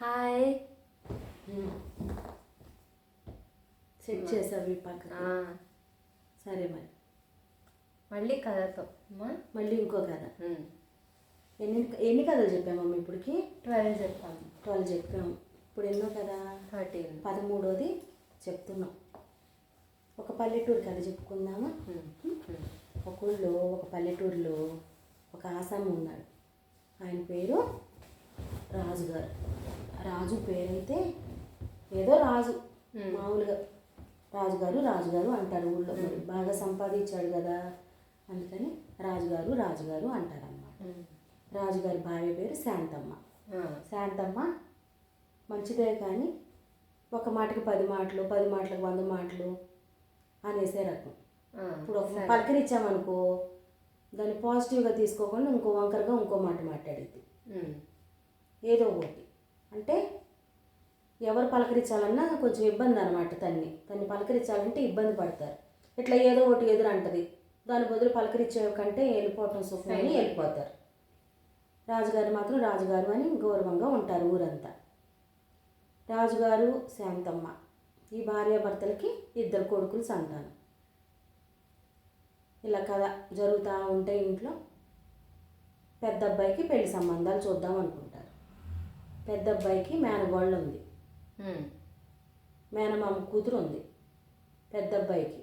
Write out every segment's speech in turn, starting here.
Hi. Set చేసావు ఈ పక్కన ఆ, సరే మరి. మళ్ళీ కథతో మళ్ళీ ఇంకో కథ. ఎన్ని ఎన్ని కథలు చెప్పామమ్మ ఇప్పటికి? ట్వెల్వ్ చెప్పాము ట్వెల్వ్ చెప్పాము. ఇప్పుడు ఎన్నో కదా థర్టీన్. పదమూడోది చెప్తున్నాం. ఒక పల్లెటూరు కథ చెప్పుకుందామా? ఒక ఊళ్ళో ఒక పల్లెటూరులో ఒక ఆసామి ఉన్నాడు. ఆయన పేరు రాజు గారు రాజు పేరైతే ఏదో రాజు. మామూలుగా రాజుగారు రాజుగారు అంటారు ఊళ్ళో. మరి బాగా సంపాదించాడు కదా అందుకని రాజుగారు రాజుగారు అంటారన్నమాట. రాజుగారి భార్య పేరు శాంతమ్మ. శాంతమ్మ మంచిదే కానీ ఒక మాటకి పది మాటలు పది మాటలకు వంద మాటలు అనేసే రకం. ఇప్పుడు ఒక పలకరించామనుకో దాన్ని పాజిటివ్గా తీసుకోకుండా ఇంకో వంకరగా ఇంకో మాట మాట్లాడిద్ది. ఏదో ఒకటి. అంటే ఎవరు పలకరించాలన్నా కొంచెం ఇబ్బంది అనమాట తన్ని. తన్ని పలకరించాలంటే ఇబ్బంది పడతారు. ఇట్లా ఏదో ఒకటి ఎదురు అంటది దాని బదులు పలకరించే కంటే వెళ్ళిపోవటం సుఖం అని వెళ్ళిపోతారు. రాజుగారు మాత్రం రాజుగారు అని గౌరవంగా ఉంటారు ఊరంతా. రాజుగారు శాంతమ్మ. ఈ భార్యాభర్తలకి ఇద్దరు కొడుకులు సంతానం. ఇలా కథ జరుగుతూ ఉంటే ఇంట్లో పెద్ద అబ్బాయికి పెళ్ళి సంబంధాలు చూద్దాం అనుకుంటారు. పెద్ద అబ్బాయికి మేనగోళ్ళు ఉంది మేనమామ కూతురు ఉంది పెద్ద అబ్బాయికి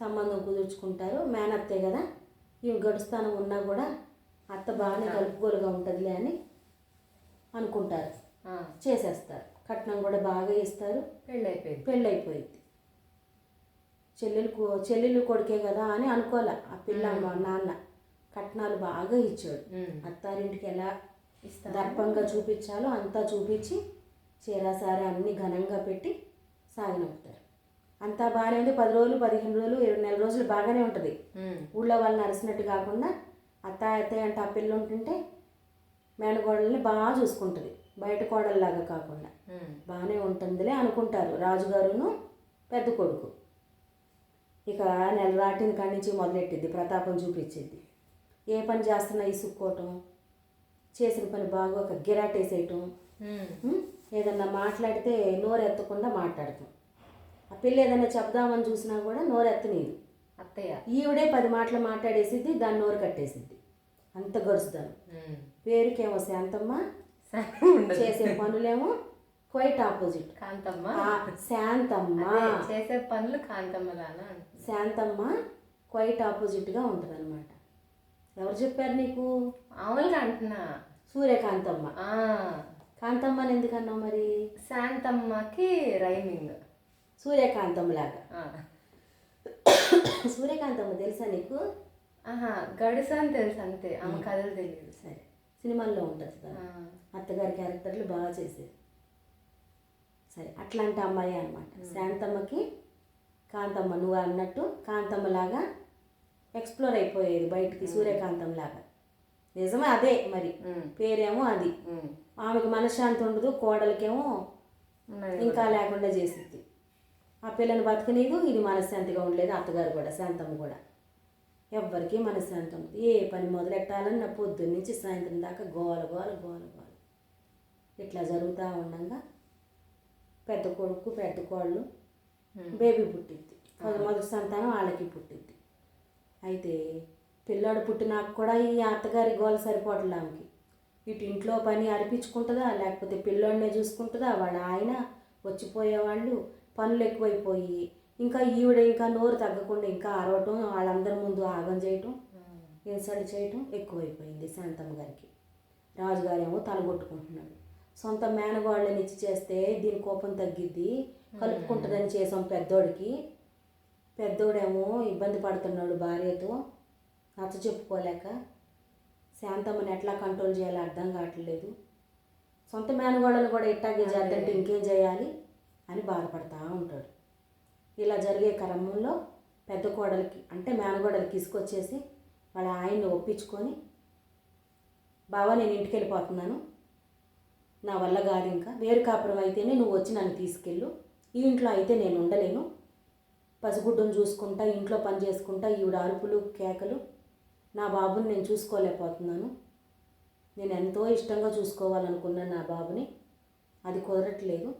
సంబంధం కుదుర్చుకుంటారు. మేనత్తే కదా ఇవి గడుస్తానం ఉన్నా కూడా అత్త బాగానే కలుపుగోలుగా ఉంటుందిలే అని అనుకుంటారు. చేసేస్తారు. కట్నం కూడా బాగా ఇస్తారు. పెళ్ళి అయిపోయింది పెళ్ళి అయిపోయింది చెల్లెలు చెల్లెలు కొడుకే కదా అని అనుకోలే ఆ పిల్ల నాన్న కట్నాలు బాగా ఇచ్చాడు. అత్తారింటికి ఎలా దర్పంగా చూపించాలో అంతా చూపించి చీరాసారి అన్ని ఘనంగా పెట్టి సాగనంపుతారు అంతా బాగానే ఉంది పది రోజులు పదిహేను రోజులు ఇరవై నెల రోజులు బాగానే ఉంటుంది. ఊళ్ళో వాళ్ళని అరిసినట్టు కాకుండా అత్త అత్తయ్య అంటే ఆ పిల్ల ఉంటుంటే మేనగోడల్ని బాగా చూసుకుంటుంది. బయట కోడల్లాగా కాకుండా. బాగానే ఉంటుందిలే అనుకుంటారు. రాజుగారును పెద్ద కొడుకు. ఇక నెల రాటిన కాడి నుంచి మొదలెట్టిద్ది ప్రతాపం చూపించిద్ది. ఏ పని చేస్తున్నా ఇసుక్కోవటం చేసిన పని బాగా ఒక గిరాటేసేయటం? ఏదన్నా మాట్లాడితే నోరెత్తకుండా మాట్లాడతాం ఆ పిల్ల ఏదైనా చెప్దామని చూసినా కూడా నోరెత్తనీదు అత్తయ్య. ఈవిడే పది మాటలు మాట్లాడేసిద్ది దాన్ని నోరు కట్టేసిద్ది. అంత గడుస్తాను పేరుకేమో శాంతమ్మ. చేసే పనులేమో క్వైట్ ఆపోజిట్. కాంతమ్మ? శాంతమ్మ. చేసే పనులు అంటున్నా. శాంతమ్మ క్వైట్ ఆపోజిట్గా ఉంటుంది అనమాట ఎవరు చెప్పారు నీకు? మామూలుగా అంటున్నా. సూర్యకాంతమ్మ. ఆ, కాంతమ్మ అని ఎందుకన్నావు మరి? శాంతమ్మకి రైమింగ్. సూర్యకాంతంలాగా ఆ. సూర్యకాంతమ్మ తెలుసా నీకు? ఆహా గడుసు అని తెలుసు అంతే. ఆమె కథలు తెలియదు. సరే. సినిమాల్లో ఉంటుంది కదా. అత్తగారి క్యారెక్టర్లు బాగా చేసేది. సరే అట్లాంటి అమ్మాయి అనమాట శాంతమ్మకి కాంతమ్మ నువ్వు అన్నట్టు కాంతమ్మలాగా ఎక్స్ప్లోర్ అయిపోయేది బయటికి సూర్యకాంతం లాగా. నిజమే అదే మరి. పేరేమో అది. ఆమెకు మనశ్శాంతి ఉండదు కోడలికేమో ఇంకా లేకుండా చేసిద్ది. ఆ పిల్లని బతకనీదు ఇది మనశ్శాంతిగా ఉండలేదు అత్తగారు కూడా శాంతమ్మ కూడా. ఎవ్వరికీ మనశ్శాంతి ఉండదు. ఏ పని మొదలెట్టాలన్న పొద్దున్న నుంచి సాయంత్రం దాకా గోల గోల గోల గోల. ఇట్లా జరుగుతూ ఉండగా పెద్ద కొడుకు పెద్ద కోళ్ళు బేబీ పుట్టిద్ది. మొద- మొదటి సంతానం వాళ్ళకి పుట్టిద్ది. అయితే పిల్లాడు పుట్టినాక కూడా ఈ అత్తగారి గోల సరిపోవట్లే ఆమెకి. ఇటు ఇంట్లో పని అర్పించుకుంటుందా లేకపోతే పిల్లోడినే చూసుకుంటుందా? వాళ్ళ ఆయన వచ్చిపోయేవాళ్ళు పనులు ఎక్కువైపోయి ఇంకా ఈవిడ ఇంకా నోరు తగ్గకుండా ఇంకా అరవటం వాళ్ళందరి ముందు ఆగం చేయటం ఇన్సల్ట్ చేయటం ఎక్కువైపోయింది శాంతమ్మ గారికి. రాజుగారేమో తలగొట్టుకుంటున్నాడు. సొంత మేనగోళ్ళని ఇచ్చి చేస్తే దీని కోపం తగ్గిద్ది కలుపుకుంటుందని చేసాం పెద్దోడికి. పెద్దోడేమో ఇబ్బంది పడుతున్నాడు భార్యతో. నచ్చ చెప్పుకోలేక శాంతమ్మని ఎట్లా కంట్రోల్ చేయాలో అర్థం కావట్లేదు. సొంత మేనగోడలు కూడా ఇట్టాగే చేద్దంటే ఇంకేం చేయాలి అని బాధపడతా ఉంటాడు. ఇలా జరిగే క్రమంలో పెద్ద కోడలికి అంటే మేనగోడలికి తీసుకొచ్చేసి వాళ్ళ ఆయన్ని ఒప్పించుకొని బావా నేను ఇంటికి వెళ్ళిపోతున్నాను నా వల్ల కాదు ఇంకా. వేరు కాపురం అయితేనే నువ్వు వచ్చి నన్ను తీసుకెళ్ళు. ఈ ఇంట్లో అయితే నేను ఉండలేను. పసిగుడ్డును చూసుకుంటా ఇంట్లో పని చేసుకుంటా ఈవిడ అరుపులు కేకలు నా బాబుని నేను చూసుకోలేకపోతున్నాను. నేను ఎంతో ఇష్టంగా చూసుకోవాలనుకున్నాను నా బాబుని. అది కుదరట్లేదు.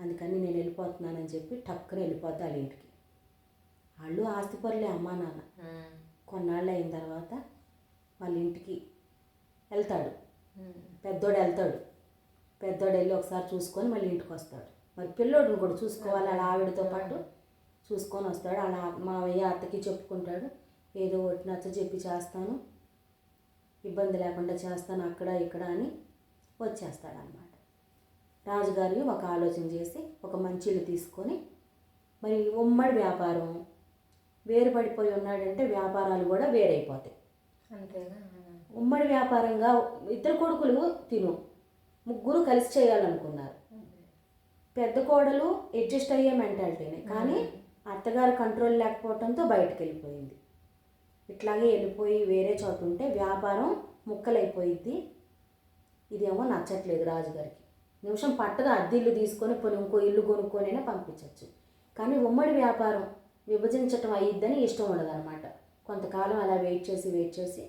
అందుకని నేను వెళ్ళిపోతున్నానని చెప్పి టక్కున వెళ్ళిపోద్ది వాళ్ళ ఇంటికి. వాళ్ళు ఆస్తిపరులే అమ్మా నాన్న. కొన్నాళ్ళు అయిన తర్వాత వాళ్ళ ఇంటికి వెళ్తాడు. పెద్దోడు వెళ్తాడు. పెద్దోడు వెళ్ళి ఒకసారి చూసుకొని మళ్ళీ ఇంటికి వస్తాడు. మరి పిల్లోడిని కూడా చూసుకోవాలి ఆవిడతో పాటు. చూసుకొని వస్తాడు. వాళ్ళ మావయ్య అత్తకి చెప్పుకుంటాడు. ఏదో ఒకటి నచ్చ చెప్పి చేస్తాను. ఇబ్బంది లేకుండా చేస్తాను అక్కడ ఇక్కడ అని వచ్చేస్తాడు అనమాట రాజుగారి ఒక ఆలోచన చేసి ఒక మంచి ఇల్లు తీసుకొని మరి ఉమ్మడి వ్యాపారం వేరుపడిపోయి ఉన్నాడంటే వ్యాపారాలు కూడా వేరైపోతాయి అంతేగా? ఉమ్మడి వ్యాపారంగా ఇద్దరు కొడుకులు తిను. ముగ్గురు కలిసి చేయాలనుకున్నారు. పెద్ద కోడలు అడ్జస్ట్ అయ్యే మెంటాలిటీనే. కానీ అత్తగారు కంట్రోల్ లేకపోవడంతో బయటకు వెళ్ళిపోయింది ఇట్లాగే వెళ్ళిపోయి వేరే చోట ఉంటే వ్యాపారం ముక్కలైపోయిద్ది. ఇదేమో నచ్చట్లేదు రాజుగారికి. నిమిషం పట్టదు అద్దె ఇల్లు తీసుకొని పోనీ ఇంకో ఇల్లు కొనుక్కొనైనా పంపించవచ్చు కానీ ఉమ్మడి వ్యాపారం విభజించటం అయ్యిద్దని ఇష్టం ఉండదన్నమాట. కొంతకాలం అలా వెయిట్ చేసి వెయిట్ చేసి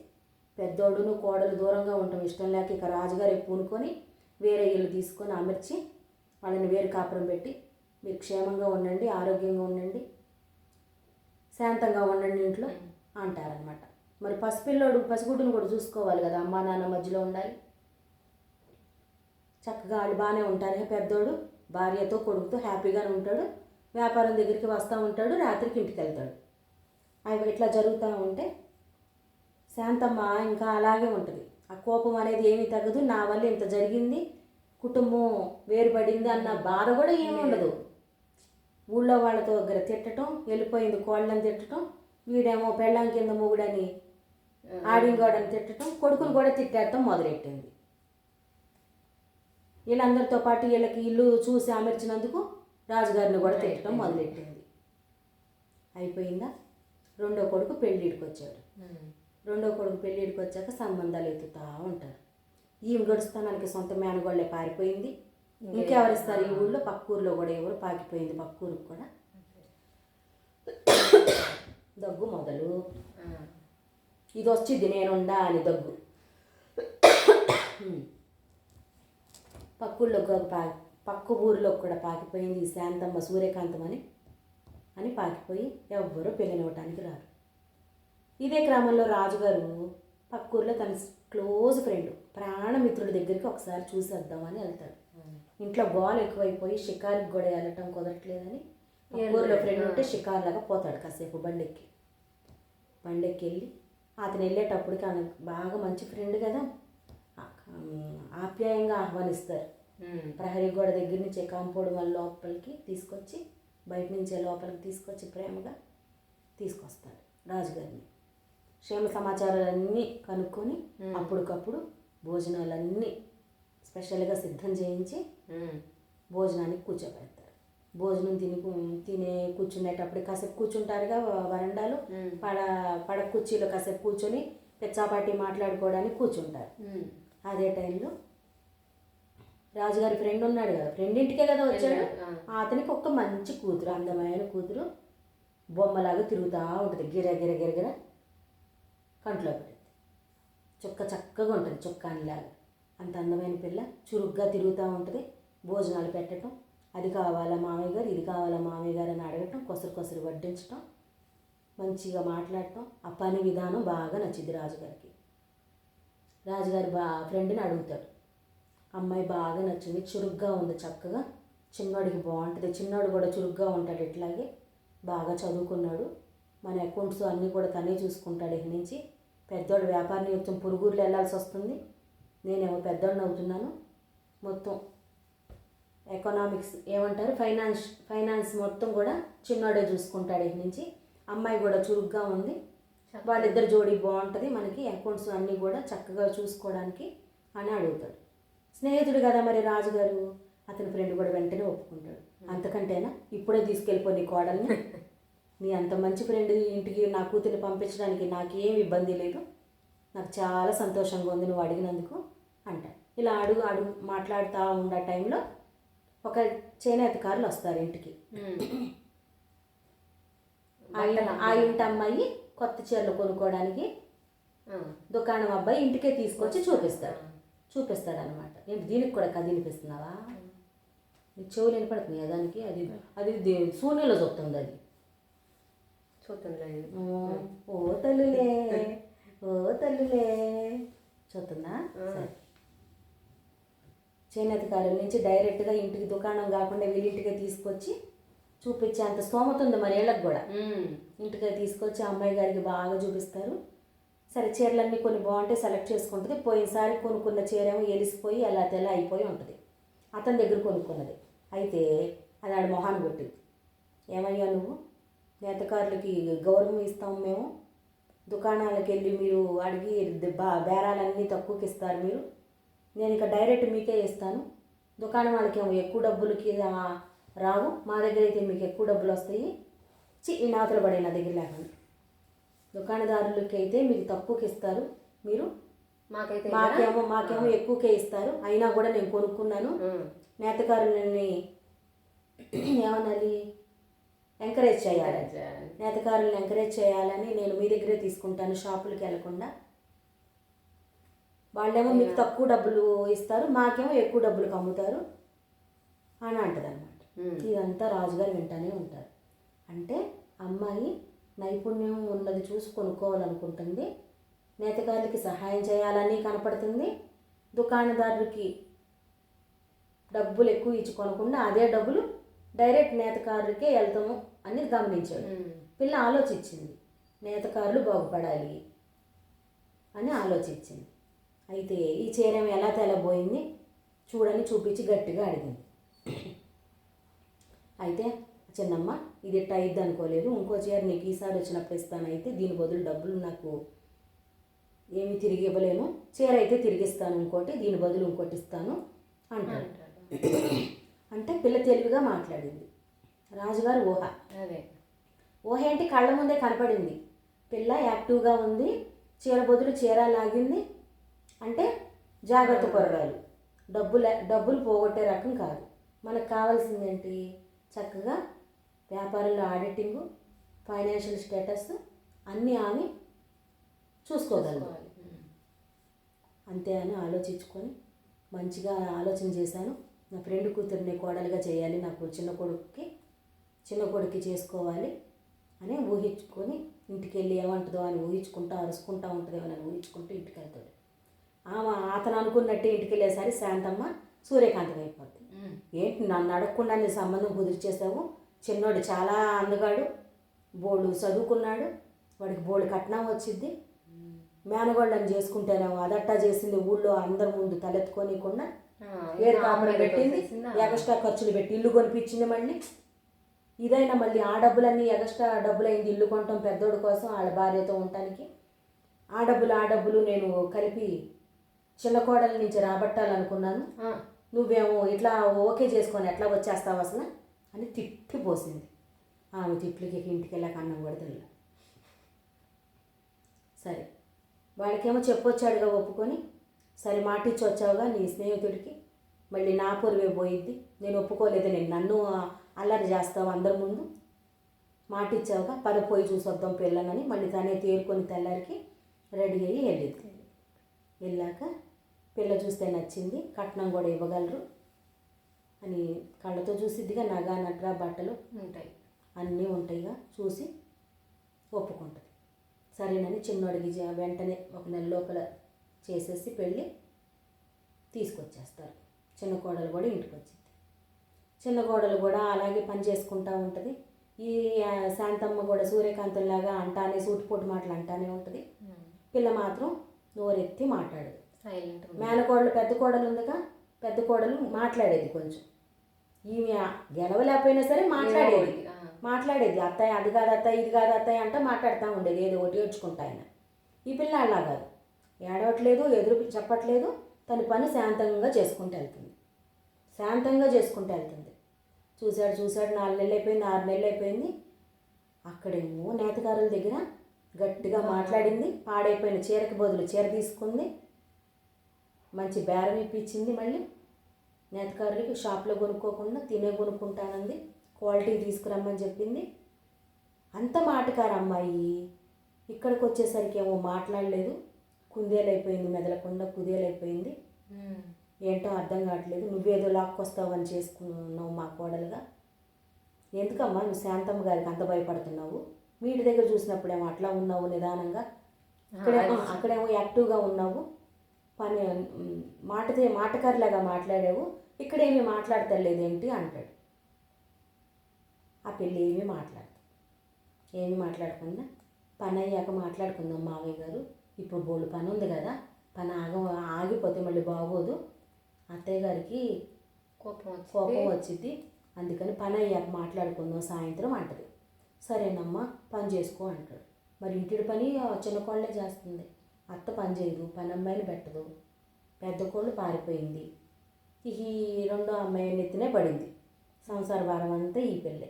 పెద్దోడును కోడలు దూరంగా ఉండటం ఇష్టం లేక ఇక రాజుగారు పూనుకొని వేరే ఇల్లు తీసుకొని అమర్చి వాళ్ళని వేరు కాపురం పెట్టి మీరు క్షేమంగా ఉండండి ఆరోగ్యంగా ఉండండి శాంతంగా ఉండండి ఇంట్లో అంటారనమాట మరి పసిపిల్లోడు పసిగుడ్డును కూడా చూసుకోవాలి కదా అమ్మా నాన్న మధ్యలో ఉండాలి. చక్కగా వాళ్ళు బాగానే ఉంటారు. పెద్దోడు భార్యతో కొడుకుతో హ్యాపీగానే ఉంటాడు. వ్యాపారం దగ్గరికి వస్తూ ఉంటాడు రాత్రికి ఇంటికి వెళ్తాడు. అవి ఇట్లా జరుగుతూ ఉంటే శాంతమ్మ ఇంకా అలాగే ఉంటుంది. ఆ కోపం అనేది ఏమీ తగ్గదు. నా వల్ల ఇంత జరిగింది కుటుంబం వేరుపడింది అన్న బాధ కూడా ఏమీ ఉండదు. ఊళ్ళో వాళ్ళతో దగ్గర తిట్టడం వెళ్ళిపోయింది కోళ్ళని తిట్టడం వీడేమో పెళ్ళాం కింద మొగుడని ఆడింగోడని తిట్టడం కొడుకుని కూడా తిట్టేయటం మొదలెట్టింది. వీళ్ళందరితో పాటు వీళ్ళకి ఇల్లు చూసి అమర్చినందుకు రాజుగారిని కూడా తిట్టడం మొదలెట్టింది. అయిపోయిందా? రెండో కొడుకు పెళ్ళిడికి వచ్చాడు. రెండో కొడుకు పెళ్ళిడికి వచ్చాక సంబంధాలు ఎత్తుతా ఉంటారు. ఈమె గడుస్తానానికి సొంత మేనగోళ్ళే పారిపోయింది. ఇంకెవరిస్తారు ఈ ఊళ్ళో పక్క ఊర్లో కూడా ఎవరు పాకిపోయింది? పక్క ఊరికి కూడా? దగ్గు మొదలు. ఇది వచ్చింది నేనుండా అని దగ్గు. పక్కూళ్ళో పా పక్క ఊరిలో కూడా పాకిపోయింది ఈ శాంతమ్మ సూర్యకాంతం అని అని పాకిపోయి ఎవ్వరూ పెళ్ళనివ్వటానికి రారు. ఇదే గ్రామంలో రాజుగారు పక్కూర్లో తన క్లోజ్ ఫ్రెండ్ ప్రాణమిత్రుడి దగ్గరికి ఒకసారి చూసేద్దామని వెళ్తాడు. ఇంట్లో గోల ఎక్కువైపోయి షికారికి కూడా వెళ్ళటం కుదరట్లేదని ఊర్లో ఫ్రెండ్ ఉంటే షికార్ లాగా పోతాడు కాసేపు బండెక్కి బండెక్కి వెళ్ళి అతను వెళ్ళేటప్పటికి ఆయన బాగా మంచి ఫ్రెండ్ కదా. ఆప్యాయంగా ఆహ్వానిస్తారు. ప్రహరీ గోడ దగ్గర నుంచి కాంపౌండ్ వాళ్ళ లోపలికి తీసుకొచ్చి బయట నుంచే లోపలికి తీసుకొచ్చి ప్రేమగా తీసుకొస్తాడు రాజుగారిని. క్షేమ సమాచారాలన్నీ కనుక్కొని అప్పటికప్పుడు భోజనాలన్నీ స్పెషల్గా సిద్ధం చేయించి భోజనానికి కూర్చోబెడతారు. భోజనం తిని తినే కూర్చునేటప్పుడు కాసేపు కూర్చుంటారుగా వరండాలు. పడ పడ కుర్చీలో కాసేపు కూర్చొని పెచ్చాపాటి మాట్లాడుకోవడానికి కూర్చుంటారు. అదే టైంలో రాజుగారి ఫ్రెండ్ ఉన్నాడు కదా ఫ్రెండ్ ఇంటికే కదా వచ్చాడు. అతనికి ఒక మంచి కూతురు అందమైన కూతురు బొమ్మలాగా తిరుగుతూ ఉంటుంది. గిర గిర గిర గిర కంట్లో పెడుతుంది చుక్క చక్కగా ఉంటుంది చుక్కానిలాగా. అంత అందమైన పిల్ల చురుగ్గా తిరుగుతూ ఉంటుంది. భోజనాలు పెట్టడం అది కావాలా మామయ్య గారు ఇది కావాలా మామయ్య గారు అని అడగటం కొసరు కొసరు వడ్డించటం మంచిగా మాట్లాడటం ఆ పని విధానం బాగా నచ్చింది రాజుగారికి. రాజుగారి బా ఫ్రెండ్ని అడుగుతాడు. అమ్మాయి బాగా నచ్చింది చురుగ్గా ఉంది చక్కగా. చిన్నోడికి బాగుంటుంది చిన్నోడు కూడా చురుగ్గా ఉంటాడు ఇట్లాగే. బాగా చదువుకున్నాడు. మన అకౌంట్స్ అన్నీ కూడా తనే చూసుకుంటాడు ఇక నుంచి. పెద్దోడు వ్యాపార నిమిత్తం పురుగుర్లు వెళ్ళాల్సి వస్తుంది. నేనేమో పెద్దోడిని అవుతున్నాను. మొత్తం ఎకనామిక్స్ ఏమంటారు? ఫైనాన్స్ ఫైనాన్స్ మొత్తం కూడా చిన్నోడే చూసుకుంటాడు ఇక నుంచి. అమ్మాయి కూడా చురుగ్గా ఉంది. వాళ్ళిద్దరు జోడీ బాగుంటుంది. మనకి అకౌంట్స్ అన్నీ కూడా చక్కగా చూసుకోవడానికి అని అడుగుతాడు. స్నేహితుడు కదా మరి రాజుగారు? అతని ఫ్రెండ్ కూడా వెంటనే ఒప్పుకుంటాడు. అంతకంటేనా? ఇప్పుడే తీసుకెళ్ళిపో నీ కోడల్ని. నీ అంత మంచి ఫ్రెండ్ ఇంటికి నా కూతుర్ని పంపించడానికి నాకేం ఇబ్బంది లేదు. నాకు చాలా సంతోషంగా ఉంది నువ్వు అడిగినందుకు అంటాడు. ఇలా అడుగు అడుగు మాట్లాడుతూ ఉన్న టైంలో ఒక చేనేతకారులు వస్తారు ఇంటికి. ఆ ఇంటి అమ్మాయి కొత్త చీరలు కొనుక్కోవడానికి దుకాణం అబ్బాయి ఇంటికే తీసుకొచ్చి చూపిస్తాడు. చూపిస్తారనమాట ఏంటి దీనికి కూడా కథ వినిపిస్తున్నావా? నీకు చెవులు వినపడుతున్నాయా దానికి? అది అది శూన్యంలో చూస్తుంది అది. చూస్తుందిలే ఇది. ఓ తల్లులే ఓ తల్లులే. చూస్తుందా సరే. చేనేత కార్యాల నుంచి డైరెక్ట్గా ఇంటికి దుకాణం కాకుండా వీళ్ళింటికే తీసుకొచ్చి చూపించే అంత స్తోమత ఉంది మరి వీళ్ళకి కూడా. ఇంటికి తీసుకొచ్చి అమ్మాయి గారికి బాగా చూపిస్తారు. సరే చీరలన్నీ కొన్ని బాగుంటే సెలెక్ట్ చేసుకుంటుంది. పోయినసారి కొనుక్కున్న చీర ఏమో ఎలిసిపోయి అలా తెల్ల అయిపోయి ఉంటుంది. అతని దగ్గర కొనుక్కున్నది. అయితే అది ఆడ మొహాన్ని కొట్టింది. ఏమయ్యా నువ్వు? నేతకారులకి గౌరవం ఇస్తాం మేము. దుకాణాలకు వెళ్ళి మీరు అడిగి బా బేరాలన్నీ తక్కువకి ఇస్తారు మీరు. నేను ఇక డైరెక్ట్ మీకే ఇస్తాను. దుకాణం వాళ్ళకి ఎక్కువ డబ్బులకి రావు. మా దగ్గర అయితే మీకు ఎక్కువ డబ్బులు వస్తాయి. చి ఈ నాతలు పడే నా దగ్గర లేకుండా. దుకాణదారులకి అయితే మీకు తక్కువకి ఇస్తారు మీరు. మాకైతే మాకేమో మాకేమో ఎక్కువకే ఇస్తారు. అయినా కూడా నేను కొనుక్కున్నాను. నేతకారులని ఏమనాలి? ఎంకరేజ్ చేయాలి. చేయాలి. నేతకారులను ఎంకరేజ్ చేయాలని నేను మీ దగ్గరే తీసుకుంటాను షాపులకి వెళ్ళకుండా వాళ్ళేమో మీకు తక్కువ డబ్బులు ఇస్తారు మాకేమో ఎక్కువ డబ్బులకు అమ్ముతారు అని అంటది అనమాట ఉమ్. ఇదంతా రాజుగారు వింటానే ఉంటారు. అంటే అమ్మాయి నైపుణ్యం ఉన్నది చూసి కొనుక్కోవాలనుకుంటుంది నేతకారులకి సహాయం చేయాలని కనపడుతుంది దుకాణదారులకి డబ్బులు ఎక్కువ ఇచ్చి కొనకుండా అదే డబ్బులు డైరెక్ట్ నేతకారులకే వెళ్తాము అని గమనించాడు. ఉమ్. పిల్ల ఆలోచించింది నేతకారులు బాగుపడాలి అని ఆలోచించింది. అయితే ఈ చీర ఎలా తెలబోయింది? చూడని చూపించి గట్టిగా అడిగింది. అయితే చిన్నమ్మ ఇది ఇట్ట అయింది అనుకోలేదు. ఇంకో చీర నీకు ఈసారి వచ్చినప్పుడు ఇస్తాను. అయితే దీని బదులు డబ్బులు నాకు ఏమి తిరిగి ఇవ్వలేను. చీర అయితే తిరిగిస్తాను ఇంకోటి దీని బదులు ఇంకోటి ఇస్తాను అంటాడు. అంటే పిల్ల తెలివిగా మాట్లాడింది. రాజుగారు ఊహ. అదే. ఊహ ఏంటి? కళ్ళ ముందే కనపడింది. పిల్ల యాక్టివ్గా ఉంది. చీర బదులు చీర లాగింది. అంటే జాగ్రత్త కొరగాలి డబ్బులు డబ్బులు పోగొట్టే రకం కాదు. మనకు కావాల్సింది ఏంటి చక్కగా వ్యాపారంలో ఆడిటింగు ఫైనాన్షియల్ స్టేటస్ అన్నీ ఆమె చూసుకోగలదు ఉమ్. అంతే అని ఆలోచించుకొని మంచిగా ఆలోచన చేశాను. నా ఫ్రెండ్ కూతుర్ని కోడలుగా చేయాలి నాకు చిన్న కొడుకుకి చిన్న కొడుక్కి చేసుకోవాలి అని ఊహించుకొని ఇంటికి వెళ్ళి ఏమంటుందో అని ఊహించుకుంటా అరుచుకుంటా ఉంటుందేమో అని ఊహించుకుంటూ ఇంటికి వెళ్తాడు ఆమె అతను అనుకున్నట్టే ఇంటికి వెళ్ళేసరి శాంతమ్మ సూర్యకాంతం అయిపోద్ది. ఏంటి నన్ను అడగకుండా నీ సంబంధం కుదిర్చేసావు? చిన్నోడు చాలా అందగాడు బోడు చదువుకున్నాడు వాడికి బోడు కట్నం వచ్చింది. మేనగోళ్ళని చేసుకుంటేనేమో అదట్టా చేసింది ఊళ్ళో అందరి ముందు తలెత్తుకోనికుండా ఏడు కాపురం పెట్టింది? ఎగస్ట్రా ఖర్చులు పెట్టి ఇల్లు కొనిపించింది మళ్ళీ. ఇదైనా మళ్ళీ ఆ డబ్బులన్నీ ఎగస్ట్రా డబ్బులు అయింది ఇల్లు కొనటం పెద్దోడు కోసం వాళ్ళ భార్యతో ఉండటానికి. ఆ డబ్బులు ఆ డబ్బులు నేను కలిపి చిన్న కోడల నుంచి రాబట్టాలనుకున్నాను. నువ్వేమో ఇట్లా ఓకే చేసుకొని ఎట్లా వచ్చేస్తావు అసలు? అని తిట్టిపోసింది ఆమె తిట్లకి ఇంటికి వెళ్ళాక అన్నం కూడా తినలే. సరే. వాడికేమో చెప్పొచ్చాడుగా ఒప్పుకొని. సరే మాట ఇచ్చి వచ్చావుగా నీ స్నేహితుడికి. మళ్ళీ నా పొరివే పోయిద్ది. నేను ఒప్పుకోలేదు నేను నన్ను అల్లరి చేస్తావు అందరి ముందు. మాట ఇచ్చావుగా పద పోయి చూసొద్దాం పిల్లనని మళ్ళీ తనే తేరుకొని తెల్లారికి రెడీ అయ్యి వెళ్ళింది వెళ్ళాక పిల్ల చూస్తే నచ్చింది కట్నం కూడా ఇవ్వగలరు అని కళ్ళతో చూసిద్దిగా నగ నట్రా బట్టలు ఉంటాయి. అన్నీ ఉంటాయిగా చూసి ఒప్పుకుంటుంది. సరేనని చిన్నోడికి వెంటనే ఒక నెల లోపల చేసేసి పెళ్ళి తీసుకొచ్చేస్తారు. చిన్న కోడలు కూడా ఇంటికి వచ్చింది చిన్న కోడలు కూడా అలాగే పని చేసుకుంటూ ఉంటుంది. ఈ శాంతమ్మ కూడా సూర్యకాంతంలాగా అంటానే సూటిపోటు మాటలు అంటానే ఉంటుంది. పిల్ల మాత్రం నోరెత్తి మాట్లాడదు. సైలెంట్ మేనకోడలు పెద్ద కోడలు ఉందిగా? పెద్ద కోడలు మాట్లాడేది కొంచెం. ఈమె గెలవలేకపోయినా సరే మాట్లాడేది. మాట్లాడేది అత్తయ్య అది కాదు అత్తయ్య ఇది కాదు అత్తయ్య అంటే మాట్లాడుతూ ఉండేది ఏదో ఒకటి ఏడ్చుకుంటా ఆయన. ఈ పిల్ల అలా కాదు. ఏడవట్లేదు ఎదురు చెప్పట్లేదు తన పని శాంతంగా చేసుకుంటూ వెళ్తుంది. శాంతంగా చేసుకుంటూ వెళ్తుంది. చూశాడు చూశాడు నాలుగు నెలలు అయిపోయింది ఆరు నెలలు అయిపోయింది. అక్కడేమో నేతకారుల దగ్గర గట్టిగా మాట్లాడింది పాడైపోయిన చీరకి బదులు చీర తీసుకుంది. మంచి బేరం ఇప్పించింది మళ్ళీ. నేతకారులకి షాప్లో కొనుక్కోకుండా తినే కొనుక్కుంటానంది. క్వాలిటీ తీసుకురమ్మని చెప్పింది. అంత మాటకారు అమ్మాయి. ఇక్కడికి వచ్చేసరికి ఏమో మాట్లాడలేదు. కుందేలైపోయింది మెదలకుండా కుదేలైపోయింది. ఏంటో అర్థం కావట్లేదు. నువ్వేదో లాక్కొస్తావని చేసుకున్నావు మా కోడలుగా. ఎందుకమ్మా నువ్వు శాంతమ్మ గారికి అంత భయపడుతున్నావు? మీ ఇంటి దగ్గర చూసినప్పుడేమో అట్లా ఉన్నావు నిదానంగా. ఇక్కడేమో అక్కడేమో యాక్టివ్గా ఉన్నావు. పని మాటతే మాటకారిలాగా మాట్లాడావు. ఇక్కడేమీ మాట్లాడతలేదు ఏంటి అంటాడు. ఆ పెళ్ళి ఏమీ మాట్లాడదు. ఏమీ మాట్లాడకుండా పని అయ్యాక మాట్లాడుకుందాం మావయ్య గారు. ఇప్పుడు బోళ్ళు పని ఉంది కదా పని ఆగ ఆగిపోతే మళ్ళీ బాగోదు. అత్తయ్య గారికి కోపం కోపం వచ్చింది. అందుకని పని అయ్యాక మాట్లాడుకుందాం సాయంత్రం అంటది. సరేనమ్మా పని చేసుకో అంటాడు. మరి ఇంటి పని చిన్న కోళ్ళే చేస్తుంది. అత్త పని చేయదు పని అమ్మాయిని పెట్టదు. పెద్ద కోళ్ళు పారిపోయింది. ఈ రెండో అమ్మాయి నెత్తినే పడింది. సంసార భారం అంతా ఈ పెళ్ళే.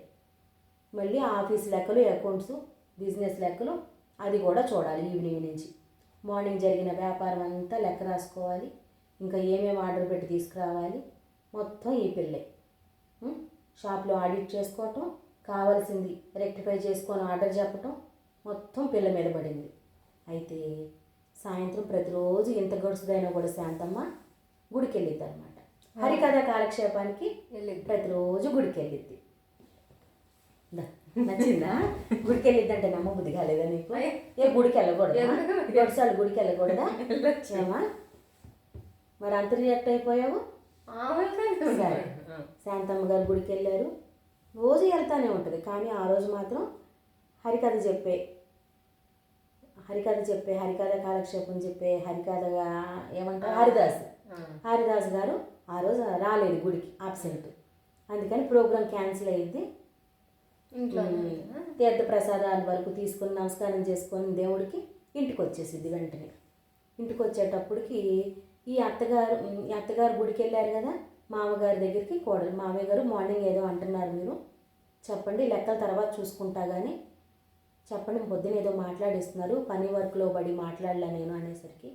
మళ్ళీ ఆఫీస్ లెక్కలు అకౌంట్స్ బిజినెస్ లెక్కలు అది కూడా చూడాలి ఈవినింగ్ నుంచి. మార్నింగ్ జరిగిన వ్యాపారం అంతా లెక్క రాసుకోవాలి. ఇంకా ఏమేమి ఆర్డర్ పెట్టి తీసుకురావాలి. మొత్తం ఈ పెళ్ళే. షాప్లో ఆడిట్ చేసుకోవటం కావాల్సింది రెక్టిఫై చేసుకొని ఆర్డర్ చెప్పటం మొత్తం పిల్ల మీద పడింది. అయితే సాయంత్రం ప్రతిరోజు ఇంత గడుసుదైనా కూడా శాంతమ్మ గుడికి వెళ్ళిద్ది అనమాట హరికథ కాలక్షేపానికి వెళ్ళిద్ది. ప్రతిరోజు గుడికి వెళ్ళిద్ది నచ్చిందా? గుడికి వెళ్ళిద్దంటే నమ్మ బుద్ధి కాలేదా నీకు. ఏ గుడికి వెళ్ళకూడదా? గొడసాలు గుడికి వెళ్ళకూడదా ఏమా? మరి అంత రియాక్ట్ అయిపోయావు? సరే. శాంతమ్మ గారు గుడికి వెళ్ళారు రోజు వెళ్తానే ఉంటుంది కానీ ఆ రోజు మాత్రం హరికథ చెప్పే హరికథ చెప్పే హరికథ కాలక్షేపం చెప్పే హరికథగా ఏమంటారు? హరిదాస్. హరిదాస్ గారు ఆ రోజు రాలేదు గుడికి ఆబ్సెంట్ అందుకని ప్రోగ్రామ్ క్యాన్సిల్ అయ్యింది ఇంట్లో తీర్థ ప్రసాదాల వరకు తీసుకొని నమస్కారం చేసుకొని దేవుడికి ఇంటికి వచ్చేసింది వెంటనే. ఇంటికి వచ్చేటప్పటికి ఈ అత్తగారు ఈ అత్తగారు గుడికి వెళ్ళారు కదా మామగారి దగ్గరికి కోడలు మామయ్య గారు మార్నింగ్ ఏదో అంటున్నారు మీరు. చెప్పండి లెక్కల తర్వాత చూసుకుంటా కానీ చెప్పండి పొద్దున ఏదో మాట్లాడిస్తున్నారు పని వర్క్లో పడి మాట్లాడలే నేను అనేసరికి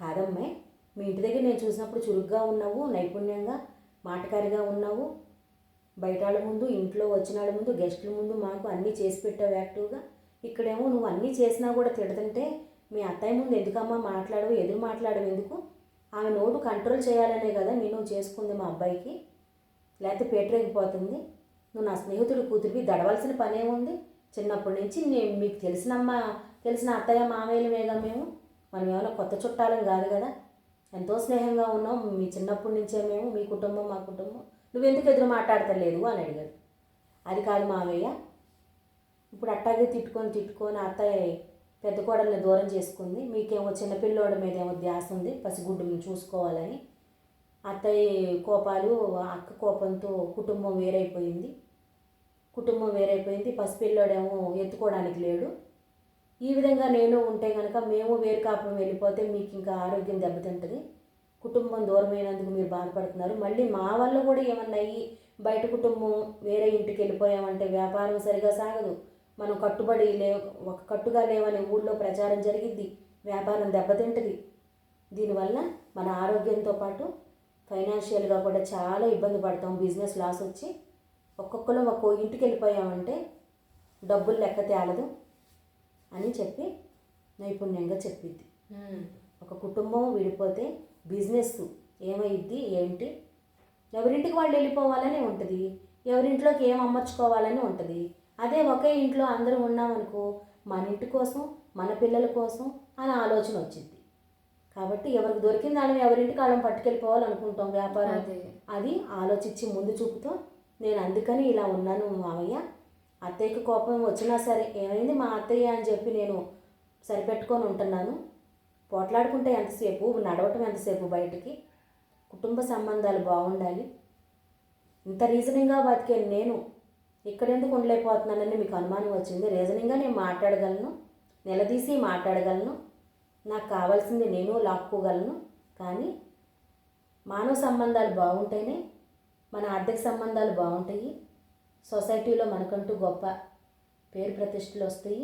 కాదమ్మాయి మీ ఇంటి దగ్గర నేను చూసినప్పుడు చురుగ్గా ఉన్నావు నైపుణ్యంగా మాటకారిగా ఉన్నావు. బయట వాళ్ళ ముందు ఇంట్లో వచ్చిన వాళ్ళ ముందు గెస్టుల ముందు మాకు అన్నీ చేసి పెట్టావు యాక్టివ్గా. ఇక్కడేమో నువ్వు అన్నీ చేసినా కూడా తిడుతుంటే మీ అత్తయ్య ముందు ఎందుకమ్మా మాట్లాడవు ఎదురు మాట్లాడవు ఎందుకు? ఆమె నోటు కంట్రోల్ చేయాలనే కదా నేను చేసుకుంది మా అబ్బాయికి. లేకపోతే పేటరేగిపోతుంది. నువ్వు నా స్నేహితుడు కూతురివి దడవలసిన పనే ఉంది చిన్నప్పటి నుంచి నేను మీకు తెలిసినమ్మ తెలిసిన అత్తయ్య మామయ్యలమేగా మేము మనం ఏమైనా కొత్త చుట్టాలం కాదు కదా. ఎంతో స్నేహంగా ఉన్నాం. మీ చిన్నప్పటి నుంచే మేము మీ కుటుంబం మా కుటుంబం. నువ్వెందుకు ఎదురు మాట్లాడతలేదు అని అడిగాడు. అది కాదు మావయ్య. ఇప్పుడు అట్టాగే తిట్టుకొని తిట్టుకొని అత్తయ్య పెద్ద కోడల్ని దూరం చేసుకుంది. మీకేమో చిన్నపిల్లోడి మీద ఏమో ధ్యాస ఉంది. పసిగుడ్డుని చూసుకోవాలని. అత్తయ్య కోపాలు అక్క కోపంతో కుటుంబం వేరైపోయింది. కుటుంబం వేరైపోయింది పసిపిల్లోడేమో ఎత్తుకోవడానికి లేడు. ఈ విధంగా నేను ఉంటే కనుక మేము వేరు కాపురం వెళ్ళిపోతే మీకు ఇంకా ఆరోగ్యం దెబ్బతింటుంది. కుటుంబం దూరమైనందుకు మీరు బాధపడుతున్నారు. మళ్ళీ మా వల్ల కూడా ఏమన్నా అయ్యి బయట కుటుంబం వేరే ఇంటికి వెళ్ళిపోయామంటే వ్యాపారం సరిగా సాగదు. మనం కట్టుబడి లే ఒక కట్టుగా లేవని ఊళ్ళో ప్రచారం జరిగిద్ది వ్యాపారం దెబ్బతింటుంది. దీనివల్ల మన ఆరోగ్యంతో పాటు ఫైనాన్షియల్గా కూడా చాలా ఇబ్బంది పడతాం. బిజినెస్ లాస్ వచ్చి ఒక్కొక్కరు ఒక్కో ఇంటికి వెళ్ళిపోయామంటే డబ్బులు లెక్క తేలదు అని చెప్పి నైపుణ్యంగా చెప్పిద్ది ఒక కుటుంబం విడిపోతే బిజినెస్ ఏమైద్ది ఏంటి? ఎవరింటికి వాళ్ళు వెళ్ళిపోవాలని ఉంటుంది ఎవరింట్లోకి ఏం అమర్చుకోవాలని ఉంటుంది. అదే ఒకే ఇంట్లో అందరూ ఉన్నామనుకో మన ఇంటి కోసం మన పిల్లల కోసం అని ఆలోచన వచ్చింది కాబట్టి ఎవరికి దొరికింది వాళ్ళని ఎవరింటికి వాళ్ళని పట్టుకెళ్ళిపోవాలనుకుంటాం వ్యాపారం అది ఆలోచించి ముందు చూపుతో నేను అందుకని ఇలా ఉన్నాను మావయ్య. అత్తయ్యకి కోపం వచ్చినా సరే ఏమైంది మా అత్తయ్య అని చెప్పి నేను సరిపెట్టుకొని ఉంటున్నాను. పోట్లాడుకుంటే ఎంతసేపు? నడవటం ఎంతసేపు బయటికి? కుటుంబ సంబంధాలు బాగుండాలి. ఇంత రీజనింగ్గా బతికే నేను ఇక్కడెందుకు ఉండలేకపోతున్నానని మీకు అనుమానం వచ్చింది? రీజనింగ్గా నేను మాట్లాడగలను నిలదీసి మాట్లాడగలను. నాకు కావాల్సింది నేను లాక్కోగలను. కానీ మానవ సంబంధాలు బాగుంటేనే మన ఆర్థిక సంబంధాలు బాగుంటాయి సొసైటీలో మనకంటూ గొప్ప పేరు ప్రతిష్టలు వస్తాయి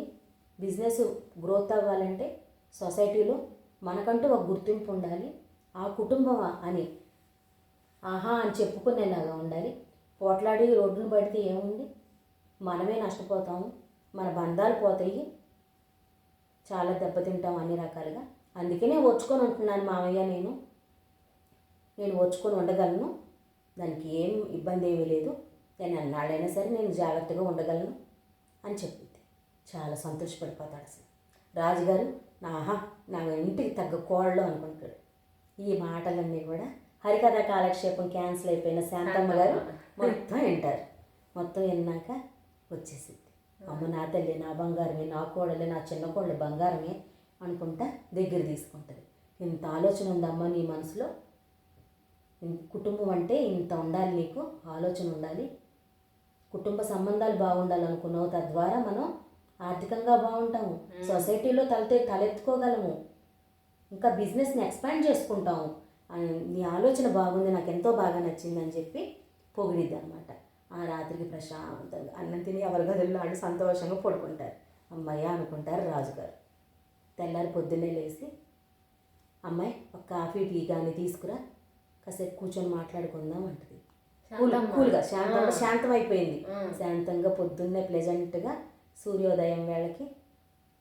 బిజినెస్ గ్రోత్ అవ్వాలంటే సొసైటీలో మనకంటూ ఒక గుర్తింపు ఉండాలి ఆ కుటుంబం అని ఆహా అని చెప్పుకునేలాగా ఉండాలి. పోట్లాడి రోడ్డును పడితే ఏముంది? మనమే నష్టపోతాము మన బంధాలు పోతాయి చాలా దెబ్బతింటాం అన్ని రకాలుగా. అందుకనే ఓర్చుకొని ఉంటున్నాను మామయ్య నేను నేను వచ్చుకొని ఉండగలను. దానికి ఏం ఇబ్బంది ఏమీ లేదు. నేను అన్నాడైనా సరే నేను జాగ్రత్తగా ఉండగలను అని చెప్పింది. చాలా సంతోషపడిపోతాడు అసలు. రాజుగారు ఆహా నా ఇంటికి తగ్గ కోళ్ళు అనుకుంటాడు. ఈ మాటలన్నీ కూడా హరికథ కాలక్షేపం క్యాన్సిల్ అయిపోయిన శాంతమ్మ. గారు మొత్తం వింటారు. మొత్తం విన్నాక వచ్చేసింది. అమ్మ నా తల్లి నా బంగారమే నా కోడలే నా చిన్న కోడలు బంగారమే అనుకుంటా దగ్గర తీసుకుంటుంది. ఇంత ఆలోచన ఉందమ్మా నీ మనసులో? కుటుంబం అంటే ఇంత ఉండాలి నీకు ఆలోచన ఉండాలి కుటుంబ సంబంధాలు బాగుండాలి అనుకున్నావు తద్వారా మనం ఆర్థికంగా బాగుంటాము. సొసైటీలో తలతే తలెత్తుకోగలము. ఇంకా బిజినెస్ని ఎక్స్పాండ్ చేసుకుంటాము. నీ ఆలోచన బాగుంది నాకు ఎంతో బాగా నచ్చింది అని చెప్పి పొగిడిద్ది అనమాట ఆ రాత్రికి ప్రశాంతంగా అన్నం తిని ఎవరి గదుల్లో ఆడి సంతోషంగా పడుకుంటారు. అమ్మయ్య అనుకుంటారు రాజుగారు. తెల్లారి పొద్దున్నే లేచి అమ్మాయి ఒక కాఫీ టీ కానీ తీసుకురా. కాసేపు కూర్చొని మాట్లాడుకుందాం అంటది. కూల్గా శాంతంగా శాంతం అయిపోయింది. శాంతంగా పొద్దున్నే ప్లెజెంట్గా సూర్యోదయం వేళకి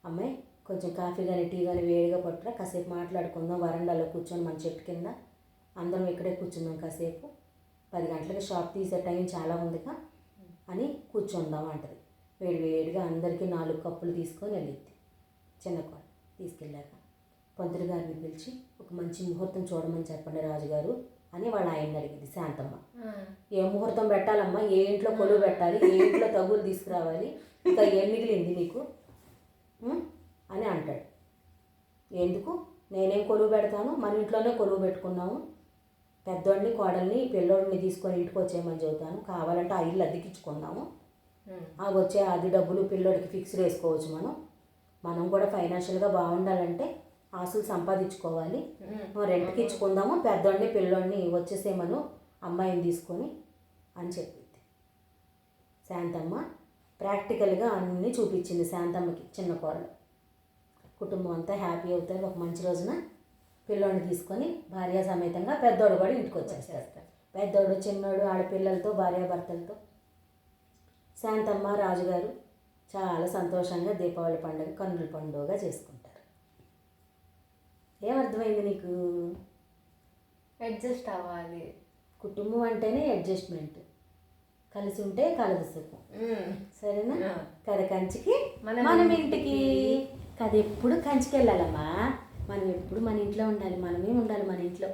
అమ్మాయి కొంచెం కాఫీ కానీ టీ కానీ వేడిగా పట్టురా కాసేపు మాట్లాడుకుందాం వరండాలో కూర్చొని మన చెట్టు కింద. అందరం ఇక్కడే కూర్చుందాం కాసేపు. పది గంటలకి షాప్ తీసే టైం చాలా ఉందిగా అని కూర్చుందాం అంటది. వేడి వేడిగా అందరికీ నాలుగు కప్పులు తీసుకొని వెళ్ళిద్ది. చిన్న కోడ తీసుకెళ్ళాక. పంతులు గారిని పిలిచి ఒక మంచి ముహూర్తం చూడమని చెప్పండి రాజుగారు. అని వాళ్ళ ఆయన్ని అడిగింది శాంతమ్మ ఏ ముహూర్తం పెట్టాలమ్మా ఏ ఇంట్లో కొలువు పెట్టాలి ఏ ఇంట్లో తగులు తీసుకురావాలి ఇంకా ఏం మిగిలింది నీకు? అని అంటాడు. ఎందుకు? నేనేం కొలువు పెడతాను? మన ఇంట్లోనే కొలువు పెట్టుకున్నాము పెద్దోడిని కోడల్ని పిల్లోడిని తీసుకొని ఇంటికి వచ్చేయమని చెబుతాను. కావాలంటే ఆ ఇల్లు అద్దెకించుకుందాము ఉమ్, ఆ వచ్చే అది డబ్బులు పిల్లోడికి ఫిక్స్ వేసుకోవచ్చు మనం. మనం కూడా ఫైనాన్షియల్గా బాగుండాలంటే ఆస్తులు సంపాదించుకోవాలి. రెంట్కి ఇచ్చుకుందాము పెద్దోడిని పిల్లోడిని వచ్చేసేమను అమ్మాయిని తీసుకొని అని చెప్పింది. శాంతమ్మ ప్రాక్టికల్గా అన్నీ చూపించింది శాంతమ్మకి చిన్న కోడలు. కుటుంబం అంతా హ్యాపీ అవుతారు. ఒక మంచి రోజున పిల్లోడిని తీసుకొని భార్య సమేతంగా పెద్దోడు కూడా ఇంటికి వచ్చేస్తారు పెద్దోడు చిన్నోడు ఆడపిల్లలతో భార్యాభర్తలతో. శాంతమ్మ రాజుగారు చాలా సంతోషంగా దీపావళి పండుగ కన్నుల పండుగగా చేసుకుంటారు. ఏమర్థమైంది నీకు? అడ్జస్ట్ అవ్వాలి. కుటుంబం అంటేనే అడ్జస్ట్మెంట్ కలిసి ఉంటే కలదు సుఖం. సరేనా. కథ కంచికి మనం ఇంటికి. కథ ఎప్పుడు కంచికి వెళ్ళాలమ్మా మనం ఎప్పుడు మన ఇంట్లో ఉండాలి. మనమే ఉండాలి మన ఇంట్లో.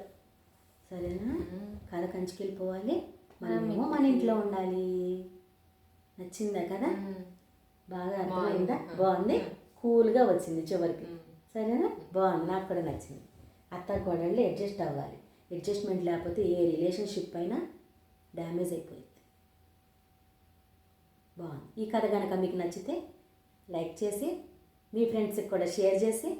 సరేనా? కథ కంచికి వెళ్ళిపోవాలి మనమేమో మన ఇంట్లో ఉండాలి. నచ్చిందా కదా? బాగా అర్థమైందా? బాగుంది. కూల్గా వచ్చింది చివరికి. సరేనా బాగుంది. నాకు కూడా నచ్చింది. అత్త కోడళ్ళు అడ్జస్ట్ అవ్వాలి. అడ్జస్ట్మెంట్ లేకపోతే ఏ రిలేషన్షిప్ అయినా డ్యామేజ్ అయిపోయింది. బాగుంది. ఈ కథ కనుక మీకు నచ్చితే లైక్ చేసి మీ ఫ్రెండ్స్కి కూడా షేర్ చేసి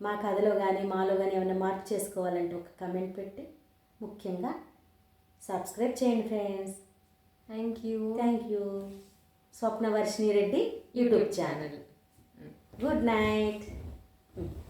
మా కథలో కానీ మాలో కానీ ఏమైనా మార్పు చేసుకోవాలంటే ఒక కమెంట్ పెట్టి ముఖ్యంగా సబ్స్క్రైబ్ చేయండి friends. Thank you. Thank you. Swapnavarshini Reddy YouTube channel. Good night. Mm.